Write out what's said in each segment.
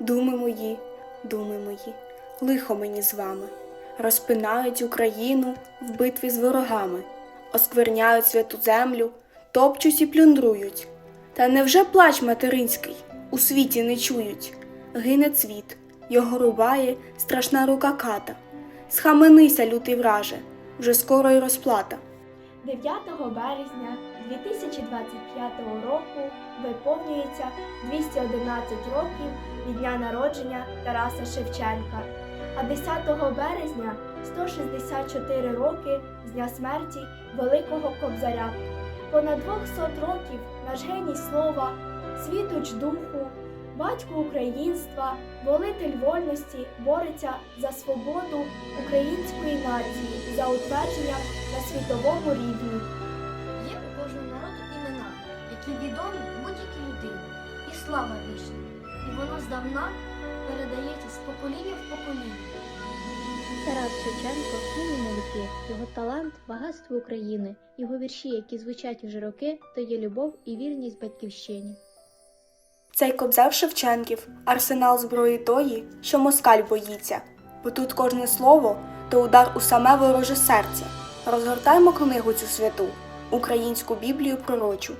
Думи мої, думи мої, лихо мені з вами, розпинають Україну в битві з ворогами, оскверняють святу землю, топчуть і плюндрують. Та невже плач материнський у світі не чують? Гине цвіт, його рубає страшна рука ката. Схаменися, лютий враже, вже скоро й розплата. 9 березня 2025 року виповнюється 211 років від дня народження Тараса Шевченка, а 10 березня 164 роки з дня смерті Великого Кобзаря. Понад 200 років наш геній слова, світоч духу, батько українства, волитель вольності бореться за свободу української нації, за утвердження на світовому рівні. Є у кожного народу імена, які відомі будь-якій людині, і слава вічна, і воно здавна передається з покоління в покоління. Тарас Шевченко геній науки, його талант багатство України, його вірші, які звучать уже роки, то є любов і вірність батьківщині. Цей кобзар Шевченків арсенал зброї тої, що москаль боїться, бо тут кожне слово то удар у саме вороже серце. Розгортаймо книгу цю святу, українську Біблію пророчу.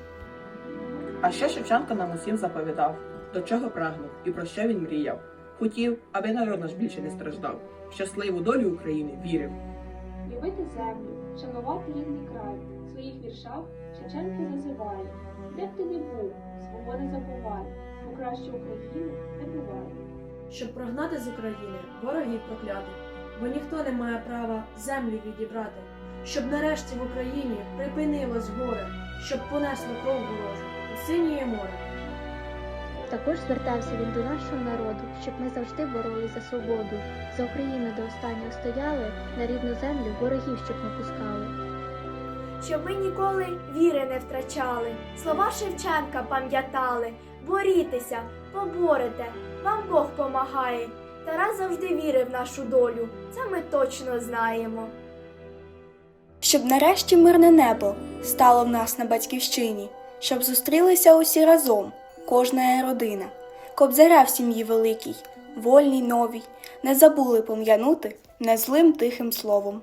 А що Шевченко нам усім заповідав, до чого прагнув і про що він мріяв? Хотів, аби народ наш більше не страждав. В щасливу долю України вірив. Любити землю, шанувати рідний край, своїх віршах Шевченко зазиває. Де б ти не був, свого не забувай, краще України не буває. щоб прогнати з України ворогів проклятих, бо ніхто не має права землю відібрати, щоб нарешті в Україні припинилось горе, щоб понесло кров ворожу у синє море. Також звертався він до нашого народу, щоб ми завжди боролись за свободу, за Україну до останнього стояли, на рідну землю ворогів, щоб не пускали. Щоб ми ніколи віри не втрачали, слова Шевченка пам'ятали, борітеся, поборете, вам Бог помагає. Тарас завжди вірив в нашу долю, це ми точно знаємо. Щоб нарешті мирне небо стало в нас на батьківщині, щоб зустрілися усі разом, кожна родина, кобзаря в сім'ї великій, вольній новій, не забули пом'янути незлим тихим словом.